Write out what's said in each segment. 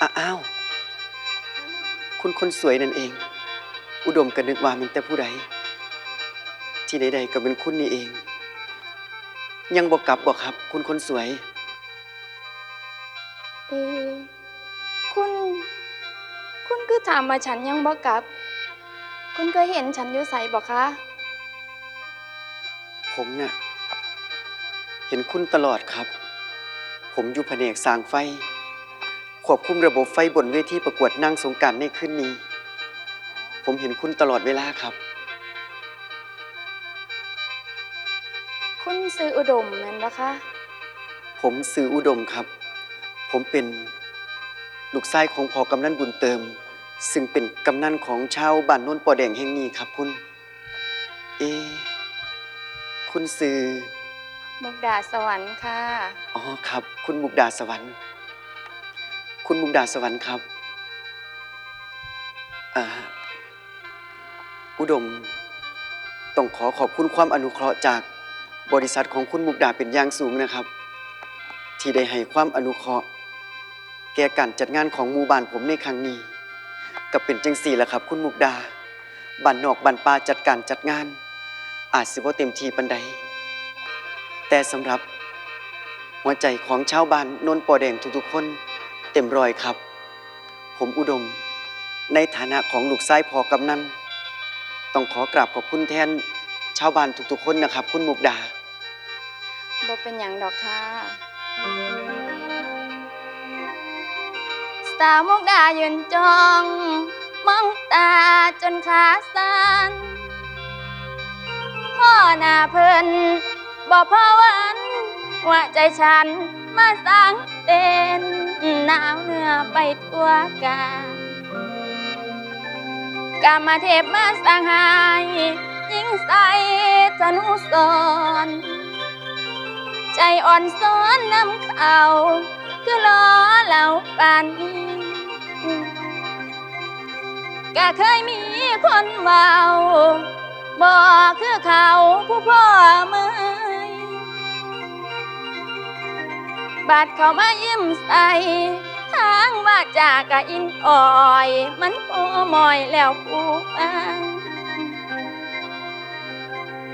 อ้าอ้าว คุณคนสวยนั่นเอง อุดมกันนึกว่ามันแต่ผู้ใด ที่ใดๆก็เป็นคุณนี่เอง ยังบอกกลับบอกครับ คุณคนสวย เออคุณ คุณคือถามมาฉันยังบ่กลับ คุณเคยเห็นฉันอยู่ใส่บ่คะ ผมน่ะ เห็นคุณตลอดครับ ผมอยู่แผนกสร้างไฟ ควบคุมระบบไฟบนเวทีประกวดนางสงกรารในคืนนี้ ผมเห็นคุณตลอดเวลาครับ คุณซื้ออุดมแม่นบ่คะผมซื้ออุดมครับ ผมเป็นลูกชายของพ่อกำนันบุญเติม ซึ่งเป็นกำนันของชาวบ้านโน้นปอแดงแห่งนี้ครับคุณ เอะคุณซื้อ มุกดาสวรรค์ค่ะ อ๋อครับ คุณมุกดาสวรรค์ คุณมุกดาสวรรค์ครับอ่าอุดม ต้องขอขอบคุณความอนุเคราะห์จากบริษัทของคุณมุกดาเป็นอย่างสูงนะครับ ที่ได้ให้ความอนุเคราะห์ แก่การจัดงานของหมู่บ้านผมในครั้งนี้ก็เป็นจังสี่แหละครับ คุณมุกดาบ้านนอกบ้านป่าจัดการจัดงาน อาจสิบ่เต็มทีปันใด แต่สำหรับหัวใจของชาวบ้านนนปอแดงทุกๆคน เต็มรอยครับ ผมอุดม ในฐานะของลูกชายพอกำนันต้องขอกราบขอบคุณแทนชาวบ้านทุกๆคนนะครับ คุณมุกดาบ่เป็นหยังดอกค่ะสาวมุกดายืนจ้องมองตาจนขาสั่นพ่อหน้าเพิ่นบอกพ่อวันว่าใจฉันมาสร้างเต้น หนาวเหนือไปทั่วกากามาเทพมาสังหายยิ่งใส่ธนุสรใจอ่อนซ้อนน้ำเขาคือล้อเหล่าปานนี้ก็เคยมีคนเบาบอกคือเขาผู้พ่อเมย บาดเขามายิ้มใส่ทางว่าจากะอินอ่อย มันโอมอยแล้วผู้ฟัง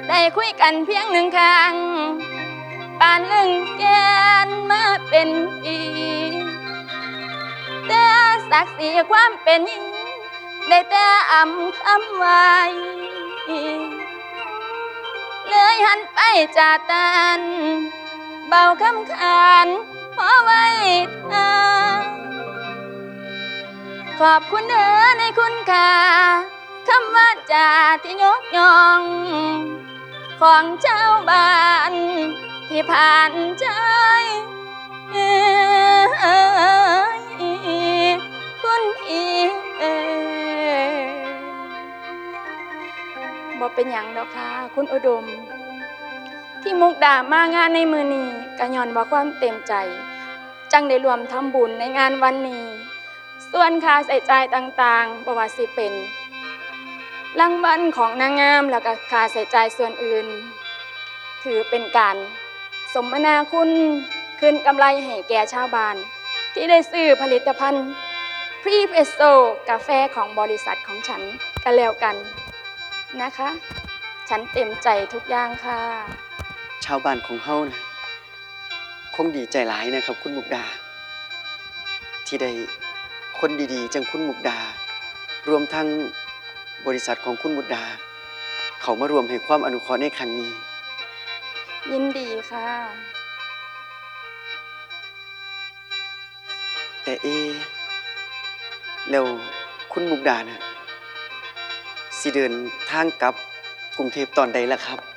ได้คุยกันเพียงหนึ่งครั้งปานลึงแกนมาเป็นปีแต่ศักดิ์ศรีความเป็นหญิงได้แต่อำคำไว้เลยหันไปจากตัน เบาคำขานพอไว้ทางขอบคุณเด้อในคุณค่าคำว่าจาที่ยกย่อง ของเจ้าบ้านที่ผ่านใจคุณอีเอ่ยบ่เป็นหยังดอกค่ะ คุณอุดม ที่มุกดามางานในมือนี้ก็ย้อนว่าความเต็มใจ จังได้รวมทำบุญในงานวันนี้ ส่วนค่าใส่ใจายต่างๆบ่ว่าสิเป็นรางวัลของนางงามแล้วก็ค่าใส่ใจายส่วนอื่น ถือเป็นการสมนาคุณคืนกำไรให้แก่ชาวบ้าน ที่ได้ซื้อผลิตภัณฑ์พรีเพสโซกาแฟของบริษัทของฉันกันแล้วกันนะคะ ฉันเต็มใจทุกอย่างค่ะ ชาวบ้านของเฮานะคงดีใจหลายนะครับ คุณมุกดา ที่ได้คนดีๆ จังคุณมุกดา รวมทั้งบริษัทของคุณมุกดา เขามารวมให้ความอนุเคราะห์ในครั้งนี้ ยินดีค่ะ แต่เอะแล้วคุณมุกดานะสิเดินทางกลับกรุงเทพตอนใดล่ะครับอ๋อ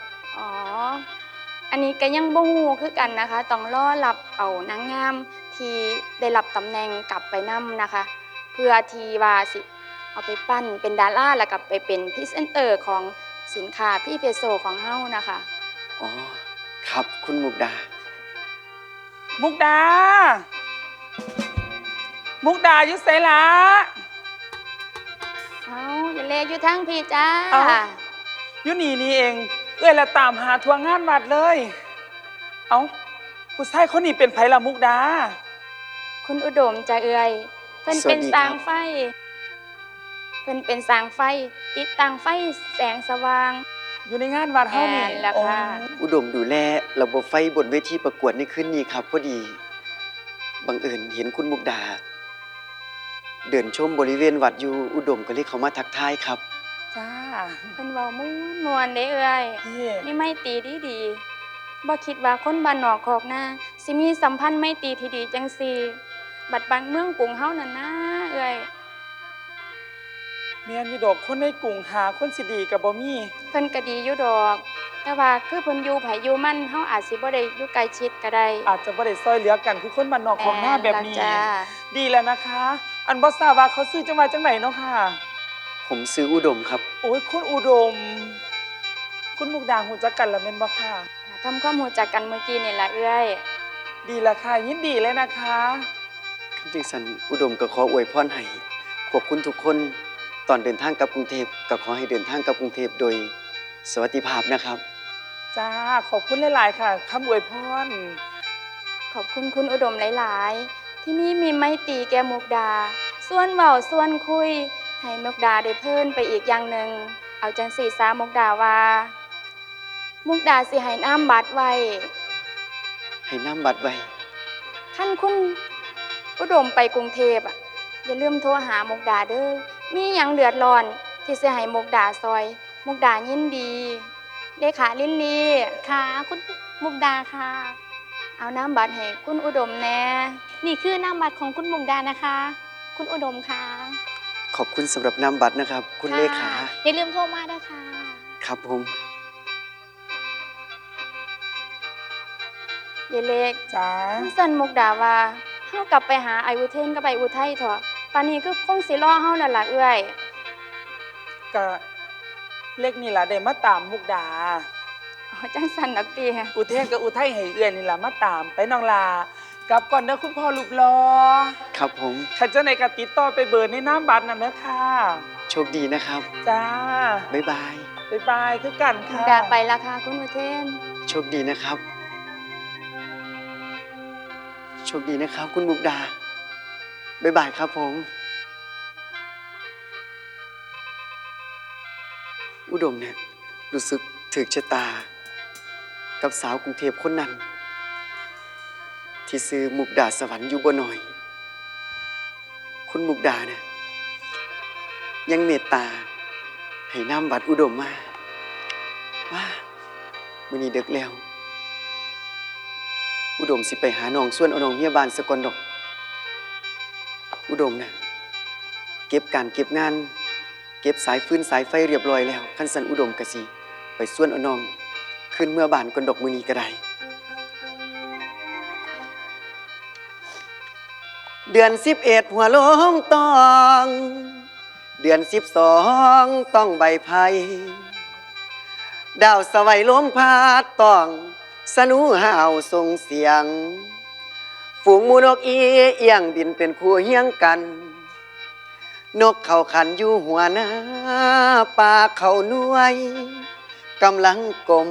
อันนี้ก็ยังบ่ฮู้คือกันนะคะ ต้องรอรับเอานางงามที่ได้รับตำแหน่งกลับไปนํนะคะ เพื่อที่ว่าสิเอาไปปั้นเป็นดาราแล้วก็ไปเป็นพรีเซนเตอร์ของสินค้าพี่เพโซของเฮานะคะ อ๋อ ครับคุณมุกดา มุกดา มุกดาอยู่ไสละเอาอย่าเลอยู่ทั้งพี่จ้า เอ้าอยู่นี่นี่เอง เอ้ยละตามหาทัวร์งานวัดเลย เอาผู้ชายคนนี้เป็นไผละมุกดา คุณอุดมจะเอ่ยเพิ่นสวัเป็สนดีสร้างครับไฟ เพิ่นเป็นสร้างไฟ ติดตั้งไฟแสงสว่าง อยู่ในงานวัดเฮานี่แม่นแล้วค่ะ โอ้อุดมดูแลระบบไฟบนเวทีประกวดในคืนนี้ครับพอดี บังเอิญเห็นคุณมุกดา เดินชมบริเวณวัดอยู่อุดมก็เลยเขามาทักทายครับ จ้าเพิ่นเว้าม่วนม่วนเด้เอ้ยพี่นี่ไม่ตรีดีดีบ่คิดว่าคนบ้านนอกขอกหน้าสิมีสัมพันธ์ไม่ตรีที่ดีจังซี่บัดบางเมืองกรุงเฮานั่นนะเอ้ยแม่นอยู่ดอกคนในกรุงหาคนสิดีก็บ่มีเพิ่นก็ดีอยู่ดอก แต่ว่าคือเพิ่นอยู่ไผอยู่มันเฮาอาจสิบ่ได้อยู่ใกล้ชิดก็ได้อาจจะบ่ได้ซอยเหลือกันคือคนบ้านนอกของหน้าแบบนี้ม่ล่ะจ้า ดีแล้วนะคะ อันบ่ทราบว่าเขาซื้อจังหวัดจังไหนเนาะค่ะ ผมซื้ออุดมครับ โอ้ยคุณอุดม คุณมุกดาหูจักกันแล้วแม่นบ่ค่ะ ทำความรู้จักกันเมื่อกี้นี่ล่ะเอ้ยดีละค่ะยินดีเลยนะคะจึงสันอุดมก็ขออวยพรให้พวกคุณทุกคนตอนเดินทางกลับกรุงเทพก็ขอให้เดินทางกลับกรุงเทพโดยสวัสดิภาพนะครับ จ้าขอบคุณหลาย ๆ ค่ะคำอวยพรขอบคุณคุณอุดมหลาย ๆ ที่มีมีไมตรีแก่มุกดา ส่วนเว้าส่วนคุย ให้มุกดาได้เพิ่นไปอีกอย่างหนึ่ง เอาจังสีสามุกดาว่า มุกดาสิให้น้ำบัตรไว้ ให้น้ำบัตรไว้ท่านคุณอุดมไปกรุงเทพอะ อย่าลืมโทรหามุกดาเด้อ มีหยังเดือดร้อนที่สิให้มุกดาซอย มุกดายินดีเลขาลินลีค่ะคุณมุกดาค่ะ เอาน้ำบัตรให้คุณอุดมแน่ นี่คือนามบัตรของคุณมุกดานะคะ คุณอุดมค่ะ ขอบคุณสำหรับน้ำบัตรนะครับ คุณเลขาะอย่าลืมโทรมานะคะครับผมเยเล็กจ้าสันมุกดาว่าเฮากลับไปหาไออุเทนกับไออุทัยเถอะปานนี้คือคงสิรอเฮานั่นล่ะเอื้อยก็เล็กนี่ล่ะได้มาตามมุกดาอ๋อจังสันดอกตีอุเทศกับอุทัยให้เอื้อนนี่ล่ะมาตามไปน้องลา กลับก่อนเด้อคุณพ่อลูกรอครับผมขันเจ้าในกติดต่อไปเบิร์ในน้ำบัตรนั่นนะค่ะ โชคดีนะครับ จ้าบ๊ายบาย บ๊ายบายคือกันมุค่ะกดาไปละค่ะคุณอุเทน โชคดีนะครับ โชคดีนะครับ คุณมุกดา บ๊ายบายครับผม อุดมเนี่ยรู้สึกถึกชะตา กับสาวกรุงเทพคนนั้น ที่ซื้อมุกดาสวรรค์อยู่บ่หน่อย คุณมุกดาเนี่ยยังเมตตา ให้น้ำบัตรอุดมมาว่ามื้อนี้ดึกแล้ว อุดมสิไปหาน้องส่วนเอาน้องเมียบานสกอนดอก อุดมนะเก็บการเก็บงาน เก็บสายฟื้นสายไฟเรียบร้อยแล้วคันสันอุดมกะสิไปส่วนเอาน้อง ขึ้นเมื่อบานกอนดอกมือนี้ก็ได้ เดือนสิบเอ็ดหัวลงตอง เดือนสิบสองต้องใบไผ่ดาวสวัยลมพาดต้อง สนูห่าวส่งเสียง ฝูงมูนกอีเอียงบินเป็นคู่เฮียงกัน นกเขาขันอยู่หัวหน้าป่าเขานวยกำลังกลม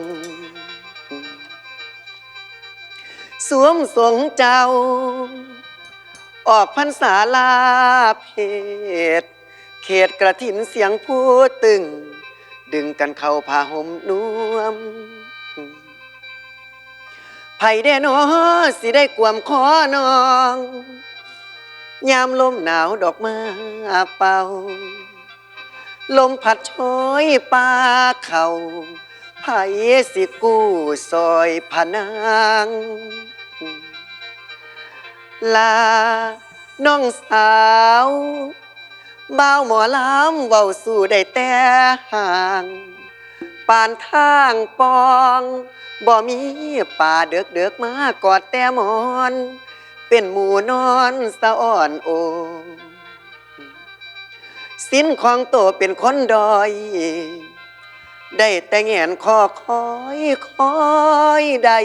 สวมสวงเจ้า ออกพรรษาลาเพศเขตกระถินเสียงพูดตึง ดึงกันเข้าผ้าห่มนวมไผ่แด่นอสิได้กวมคอนอง ยามลมหนาวดอกมาเป่า ลมพัดโชยป่าเขาไผ่สิกู้ซอยผนาง ลา น้องสาวบ่าวหมอลำเว้าสู่ได้แต่ห่างปานทางปองบ่มีป่าเดือกเดือกมากอดแต่หมอน เป็นหมูนอนสะอ่อนโอสิ้นของโตเป็นคนดอย ได้แต่แงนคอคอยคอยได้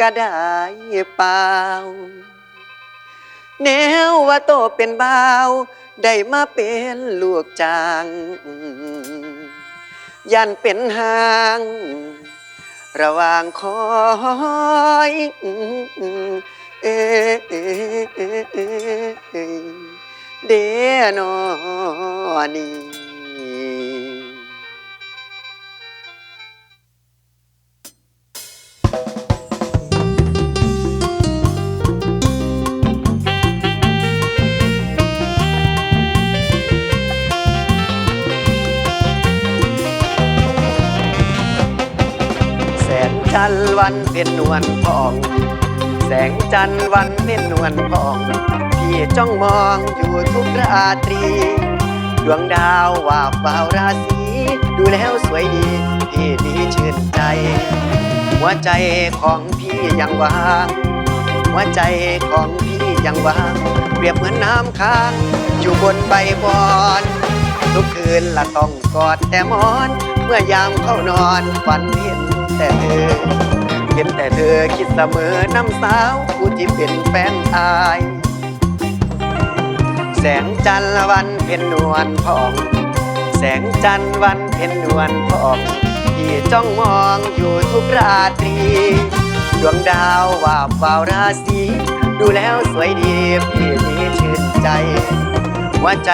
ก็ได้เปล่า แนวว่าโตเป็นบ่าว ได้มาเป็นลูกจางยันเป็นหาง ระหว่างคอยเอเดนอนี วันเป็นนวลพอง แสงจันทร์วันเป็นนวลพอง พี่จ้องมองอยู่ทุกราตรี ดวงดาวว่าบวาวราศีดูแล้วสวยดี พี่นี้ชื่นใจ หัวใจของพี่ยังว่างหัวใจของพี่ยังว่างเปรียบเหมือนน้ำค้างอยู่บนใบบอนทุกคืนละต้องกอดแต่มอน เมื่อยามเข้านอนฝันเห็นแต่เธอ เห็นแต่เธอคิดเสมอน้ำสาวผู้ที่เป็นแฟนอาย แสงจันทร์วันเพ็ญนวลพอง แสงจันทร์วันเพ็ญนวลพองที่จ้องมองอยู่ทุกราตรี ดวงดาวว่าบวาวราศีดูแล้วสวยดีพี่นี้ชื่นใจหัวใจ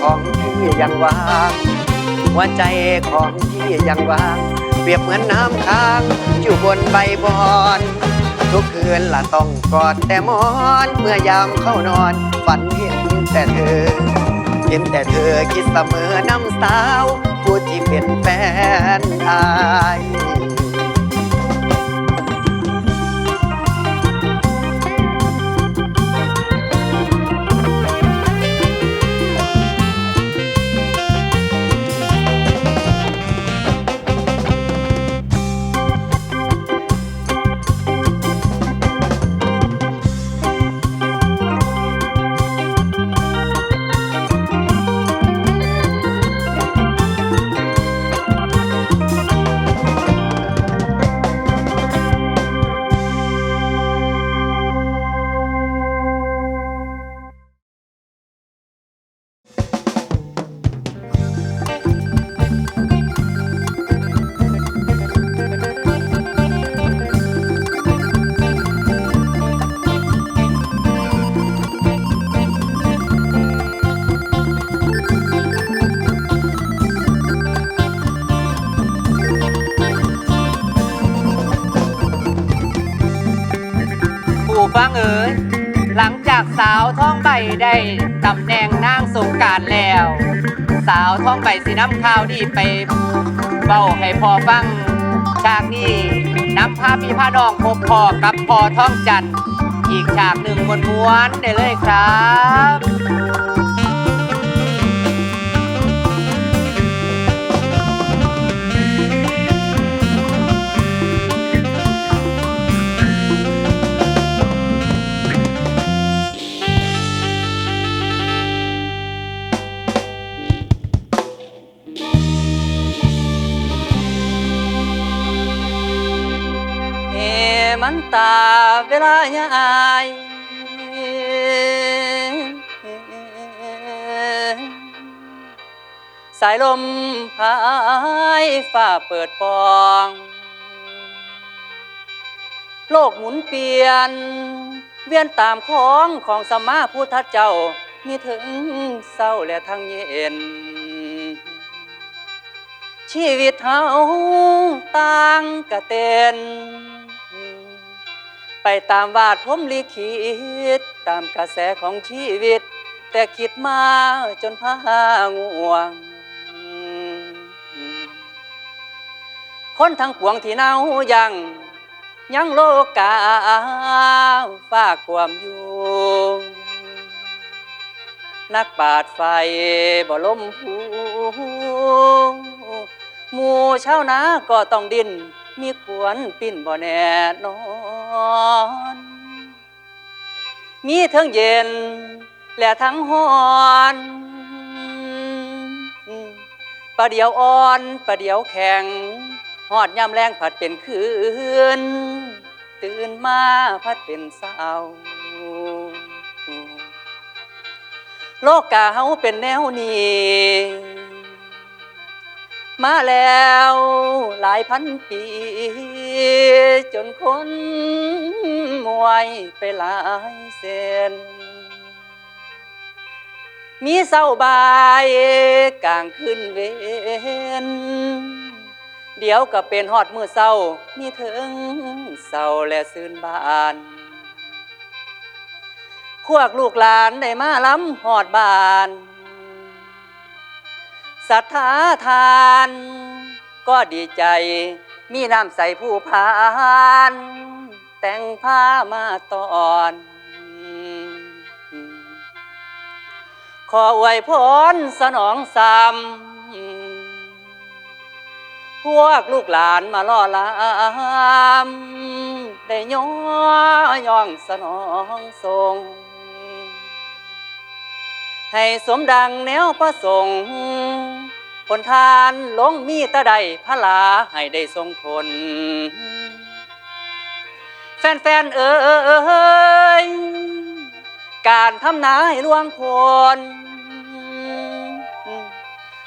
ของพี่ยังว่างหัวใจของพี่ยังว่าง รียบเหมือนน้ำค้าง อยู่บนใบบอน ทุกคืนละต้องกอดแต่มอน เมื่อยามเข้านอน ฝันเห็นแต่เธอ เห็นแต่เธอคิดเสมอน้ำสาว ผู้ที่เป็นแฟนอาย ตำแหน่งนางสงการแล้ว สาวท้องใบสีน้ำขาวดีไปเบ้าให้พอฟังฉากนี้นำพาพี่พาดองพบพอกับพอท้องจันอีกฉากหนึ่งมวนม้วนๆได้เลยครับ ลายายสายลมพายฝ้าเปิดปอง โลกหมุนเปลี่ยน เวียนตามของของสมาพุทธเจ้า มีถึงเศร้าและทั้งเย็น ชีวิตเฮาต่างกะเต้น ไปตามวาดพรมลิขิตตามกระแสของชีวิต แต่คิดมาจนพาง่วง คนทั้งปวงที่เน่ายังยังโลกาฝากความอยู่นักปาดไฟบ่ล้มหูหมู่ชาวนาก็ต้องดิน มีควรปิ้นบ่แน่นอน มีทั้งเย็น และทั้งฮ้อนประเดี๋ยวอ่อนประเดี๋ยวแข็งหอดยามแรงผัดเป็นคืน ตื่นมาพัดเป็นเศร้าโลกกาเฮาเป็นแนวนี้ มาแล้ว หลายพันปี จนคนมวยไปหลายเส้นมีเศร้าบายกลางคืนเวนเดี๋ยวก็เป็นฮอดมือเศร้า มีเถิงเศร้าและซื่นบาน พวกลูกหลานได้มาล้ำหอดบาน ศรัทธาทาน ก็ดีใจ มีน้ำใสผู้พาน แต่งผ้ามาตอน ขออวยพรสนองซ้ำพวกลูกหลานมาล่อลามได้ย่อย่องสนองทรง ให้สมดังแนวประสงค์ผลทานลงมีตะใดพระลาให้ได้ทรงผล แฟนๆ เอ่ยการทำนาให้ลวงพล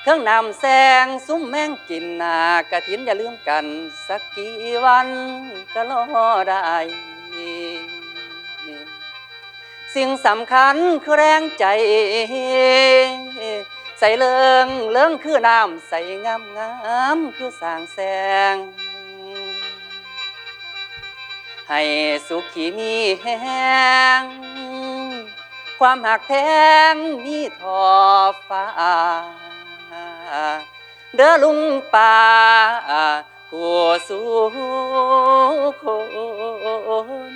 เครื่องนำแสงซุ้มแมงกินนากระถินอย่าลืมกัน สักกี่วันก็รอได้ สิ่งสำคัญคือแรงใจ ใส่เลิงเลิงคือน้ำใส่งามงามคือสางแสง ให้สุขีมีแห้งความหักแพงมีทอฟ้า เด้อลุงป่าผู้สู้คน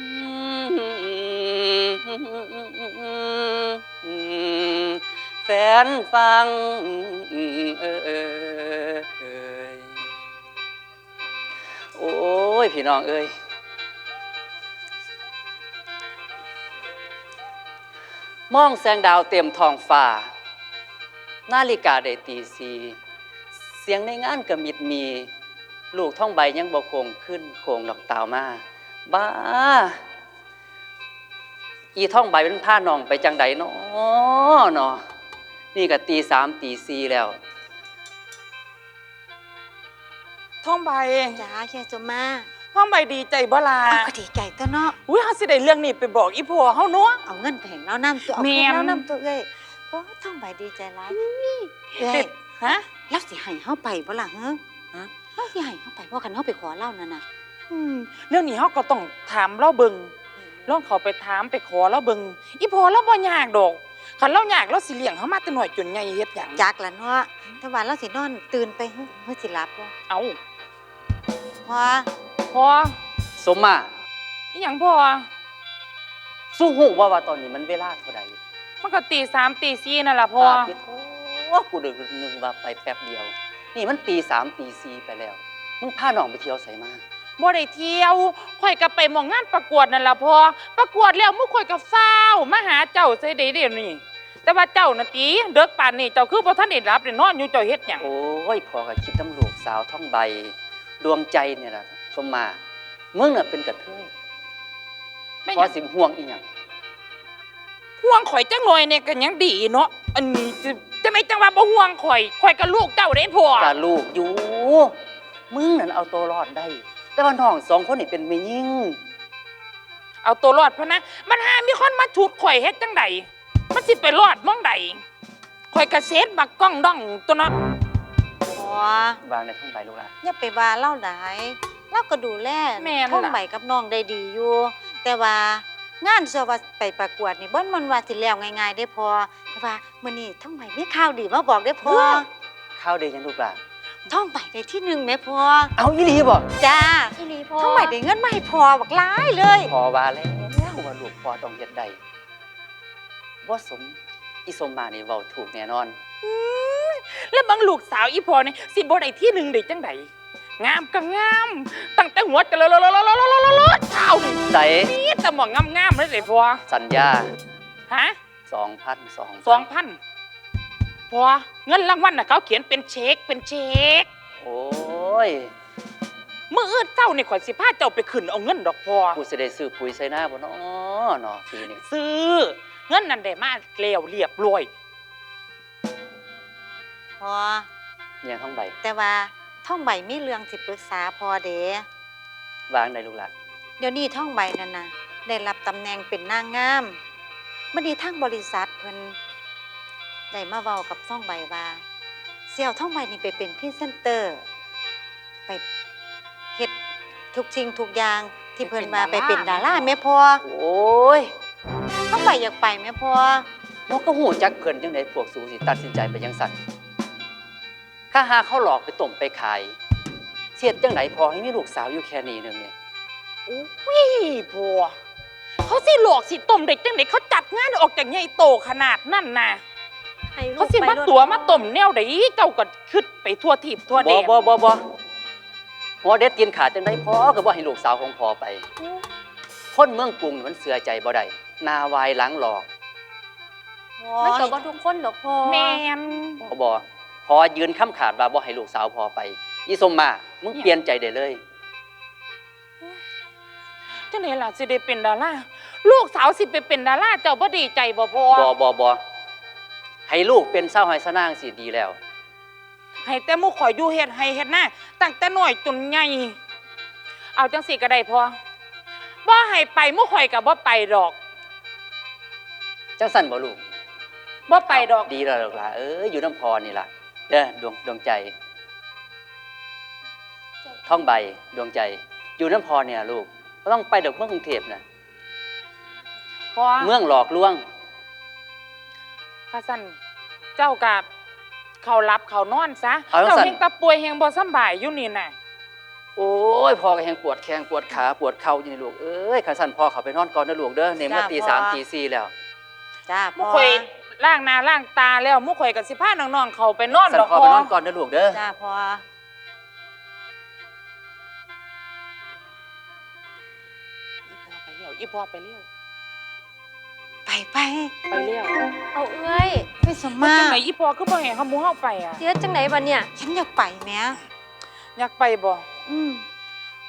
แฟนฟังเอยโอ้ย พี่น้องเอ้ยมองแสงดาวเต็มท้องฟ้า นาฬิกาได้ตีสีเสียงในงานกระมิดมี ลูกท่องใบยังบ่โคงขึ้นโคงดอกตาวมาบ้า อีท่องใบเป็นผ้านองไปจังใดเนาะเนาะ นี่ก็ตีสามตีสี่แล้ว ท่องใบจ้าแค่จะมาท่องใบดีใจบ่ล่ะเอาก็ดีใจตัวเนาะอุ้ยเฮาสิได้เรื่องนี้ไปบอกอีพ่อเฮาเนาะเอาเงินไปแห่งแล้วน้ำตัวเอาแม่เงินนแล้วน้ำตัวเอ้ยโอ้ท่องใบดีใจร้ายเอ้ติยดฮะแล้วสิให้เฮาไปบ่ล่ะเฮ้ฮะแล้วสิให้เฮาไปเพราะคันเฮาไปขอเล่านั่นน่ะอืมเรื่องนี้เฮาก็ต้องถามเราเบิ่งลองเขาไปถามไปขอเราเบิ่งอีพ่อเราบ่ยากดอก คันเรายากเราสิเลี้ยงเฮามาแต่น้อยจนใหญ่เฮ็ดหยังจักละเนาะแต่ว่าเราสินอนตื่นไปเฮ้ยเฮ้ยสิหลับบ่เอาพอพ่อสมมาอีหยังพ่อสู้หูว่าว่าตอนนี้มันเวลาเท่าใดมันก็ตีสามตีสี่นั่นล่ะพ่อปาดโถกูดึกนึงว่าไปแป๊บเดียว นี่มันตีสามตีสี่ไปแล้ว มึงพาน้องไปเที่ยวใส่มา บ่ได้เที่ยวข่อยก็ไปหมองงานประกวดนั่นล่ะพ่อประกวดแล้วมื้อข่อยก็ฟ้าวมาหาเจ้าใส่ได้เดี๋ยวนี้แต่ว่าเจ้าน่ะติเด็กป่านนี้เจ้าคือบ่ทันได้รับได้นอนอยู่เจ้าเฮ็ดหยัง โอ้ยพอกับคิดตำลูกสาวท่องใบ ดวงใจเนี่ยล่ะสมมามึงน่ะเป็นกระเทยไม่หพอยัง สิห่วงอีหยังห่วงข่อยจังเลยเนี่ยก็ยังดีเนาะอันนี้จะจะไม่จังว่าบ่ห่วงข่อยข่อยกับลูกเจ้าได้พ่อกะลูกอยู่ มึงนั่นเอาตัวรอดได้ แต่ว่าน้องสองคนนี่เป็นแม่ยิ่งเอาตัวรอดพะนะ มันหามีคนมาฉุดข่อยเฮ็ดจังใดมันสิไปรอดมองใดข่อยกระเซ็ดบักกล้องดองตัวเนาะพอวางในท่องใบลูกหละ อย่าไปว่าเล่าหลายเราก็ดูแลแม่นท่องล่ะใบกับน้องได้ดีอยู่ แต่ว่างานเชื่อว่าไปประกวดนี่บ่มันว่าสิแล้วง่ายๆได้พอแต่ว่ามื้อนี้ท่องใบมีข่าวดีมาบอกได้พอ ข้าวเดยังลูกหละ ท่องใบได้ที่หนึ่งแม่พอเอาอีหลีบ่จ้าอีหลีพ่อท่องใบได้เงินมาให้พอบักหลายเลยพอว่าแล้วว่าลูกพอต้องเฮ็ดได้ว่าสมอีสมมานี่เว้าถูกแน่นอนแล้วบางลูกสาวอีพอเนี่ยสิบ่ได้ที่หนึ่งได้จังใดงามก็งาม ตั้งแต่หัวจะเลอะๆๆๆๆๆเท้านี่ใส่นี่แต่หมองงามๆเลยเด้พอสัญญาฮะ2,000สองพันพ อเงินรางวัลน่ะเขาเขียนเป็นเช็คเป็นเช็คโอ้ยมื่ออื่นเจ้านี่ข่อยสิพาเจ้าไปขึ้นเอาเงินดอกพอกูสิได้ซื้อปุ๋ยใส่หน้าบ่เนาะเนาะปีนี้ซื้อ เงินนั่นได้มาแล้วเรียบร้อยพอยังท่องใบ แต่ว่าท่องใบมีเรื่องสิปรึกษาพอเด้วางได้ลูกหละเดี๋ยวนี้ท่องใบนั่นน่ะได้รับตำแหน่งเป็นนางงามมื่อดีทางบริษัทเพิ่น ได้มาเว้ากับท่องใบว่าเสี่ยวท่องใบนี่ไปเป็นพรีเซนเตอร์ ไปเฮ็ดทุกสิ่งทุกอย่างที่เพิ่นมาไปเป็นดาราแม่พ่อโอ้ยท่องใบอยากไปแม่พ่อนกก็หูจักเพิ่นจังไดพวกสูสิตัดสินใจไปจังสั่นข้าหาเขาหลอกไปต้มไปขายเสียดจังไหนพอให้มีลูกสาวอยู่แค่นี้หนึงเนี่ยอุ้ยพ่อเขาสิหลอกสิต้มเด็กจังไดเขาจัดงานออกจากใหญ่โตขนาดนั่นน่ะ ให้ลูเขากสิไปมาโลดตัวมาต้มแนวใดเจ้าก็คิดไปทั่วทีบทั่วแดบ่นบ่บ่บ่หัวเด็ดตีนขาดจังไดพอก็บ่ให้ลูกสาวของพอไป คนเมืองกรุงนี่มันเสือใจบ่ได้หนาวายหลังหลอกมันก็บ่ทุกคนดอกพ่อแม่นพอบ่พอยืนค้ำขาดว่าบ่ให้ลูกสาวพอไปอีสมมามึงเปลี่ยนใจได้เลย จังไดล่ะสิได้เป็นดาราลูกสาวสิไปเป็นดาราเจ้าบ่ดีใจบ่พ่อบ่บ่บ่ ให้ลูกเป็นเศร้าวไห้สนางสิดีแล้ว ให้แต่หมู่ข่อยอยู่เฮ็ดให้เฮ็ดหน้าตั้งแต่น้อยจนใหญ่เอาจังสิก็ได้พ่อบ่ให้ไปหมู่ข่อยก็บ่ไปดอกจังสั่นบ่ลูกบ่ไปดอกดีแล้วลูกหล่ะเอ้ยอยู่น้ำพรนี่ล่ะเด้อดวงดวงใจ ท่องใบดวงใจ อยู่น้ำพรเนี่ยลูกบ่ต้องไปดอกเมืองกรุงเทพนะพ่อเมืองหลอกลวง ข้าสั่นเจ้ากะเขารับเขานอนซะเอาจังเจ้าซั่นเฮงตะป่วยเฮงบ่สำบายอยู่นี่น่ะ โอ้ยพ่อก็แหงปวดแข้งปวดขาปวดเข่าอยู่นี่ลูกเอ้ยขาสั่นพ่อเขาไปนอนก่อนนะลูกเด้อในเมื่อตีสามตีสี่แล้วจ้าหมู่พ่อข่อยล้างหน้าล้างตาแล้วหมู่ข่อยก็สิพาน้องๆเขาไปนอนสั่นดอกพ่อพ่ไปอนอนก่อนนะลูกเด้อจ้าพ่ออีพ่อไปเร็วไปไปอีพ่อไปเร็ว ไปเร็วเอาเอ้ยไปสมมามาจังไหนอีพ่อคือบ่ให้เฮาหมู่เฮาไปอะ เสียจังไหนบัดเนี่ย ฉันอยากไปแหม่อยากไปบ่อืม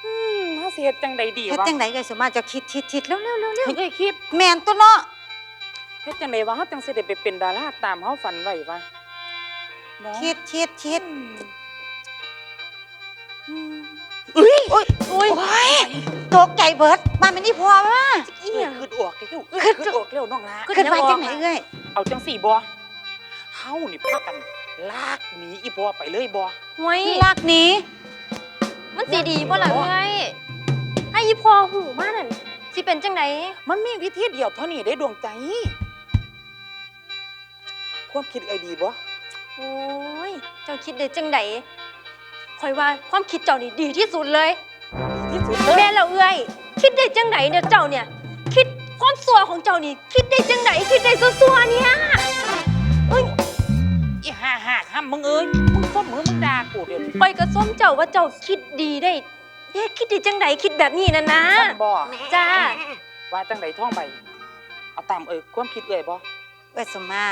อืมเฮาสิเฮ็ดจังใดดีเฮ็ดวะจังไดก็สมมาจะคิดคิดคิดเร็วเร็วเร็วเร็วเฮ้ยคิดแม่นตัวเนาะเฮ็ดจังใดวะเฮาจังสิได้ไปเป็นดาราตามเฮาฝันไว้วะเนาะคิดคิดคิดเอ้ยโอ้ยโอ้ยตกใจเบิดบ้านมันนี่พอว่าอีหยังคือออกเร็วคือคือออกเร็วน้องลาขึ้นไปจังไหนเอ้ยเอาจังสี่บ่เฮานี่พากัน ลากหนีอีพ่อไปเลยบ่ห้วยลากหนี้มันสิดีบ่ล่ะเอ้ยให้อีพ่อหูมานั่นสิเป็นจังไหนมันมีวิธีเดียวเท่านี้ได้ดวงใจความคิดไอ้ดีบ่โอ้ยเจ้าคิดได้จังได คอยว่าความคิดเจ้านี่ดีที่สุดเลยที่สุดเลยแม่เราเอ้ยคิดได้จังไหนเนี่ยเจ้าเนี่ย คิดความสัวของเจ้านี่ คิดได้จังไหนคิดได้สัวๆเนี่ยเอ้ยอีห่าห่าห้ามมึงเอ้ยมึงส้มมือมึงด่ากูเดี๋ยวนี้คอยกระส้มเจ้าว่าเจ้าคิดดีได้เอ๊ะคิดได้จังไหนคิดแบบนี้นะนะมันบ่จ้าว่าจังไดท่องไปเอาตามเอ้ยความคิดเอ้ยบ่เอ้ยสมมา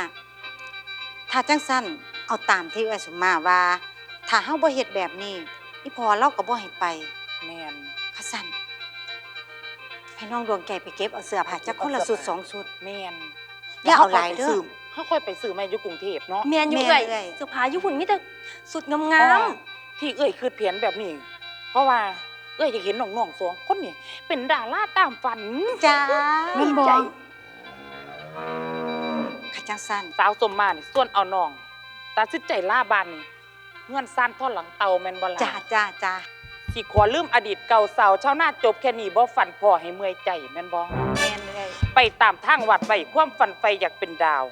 ถ้าจังสั้นเอาตามที่เอ้ยสมมาว่า ถ้าเฮาบ่เฮ็ดแบบนี้อีพอเราก็บ่ให้ไปแม่นข้าสั้นให้น้องดวงใจไปเก็บเอาเสื้อผ้าจักคนละสุดสองสุด แม่นอย่าเอาหลายเด้อเฮาค่อยไปซื้อมาอยู่กรุงเทพเนาะแมนอยู่แม่เอ้นยเอ้ยเสื้อผ้าอยู่หุ่นมีแต่สุดงเพาราะว่ามที่เอ้ยคือเพียนแบบนี้ เพราะว่าเอ้ยอยากเห็นน้องๆสองคนนี่เป็นดาราตามฝันจ้าแม่นบ่ใจข้าจังสั้นสาวสมมานี่ส่วนเอาน้องตัดสินใจล่าบ้านนี่ เงื่อนซ่านท่อนหลังเตาแม่นบ่ล่ะจ้าจ้าจ้าสิขอลืมอดีตเก่าสาวชาวนาจบแค่นี้บ่ฝันพ่อให้เมื่อยใจแม่นบ่แม่นเลยไปตามทางวัดไว้ความฝันไฟอยากเป็นดาว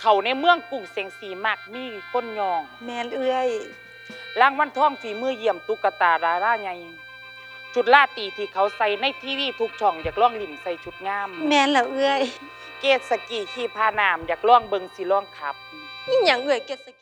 เขาในเมืองกรุงเสียงสีมากมีคนยองแม่นเอ้ยรางวัลทองฝีมือเยี่ยมตุ๊กตาดาราใหญ่ชุดลาตรีที่เขาใส่ในทีวีทุกช่องอยากล่องลิ่มใส่ชุดงามแม่นแล้วเอ้ยเกตสกีขี่พานามอยากล่องเบิงสิล่องขับอีหยังเอ้ยเกตสกี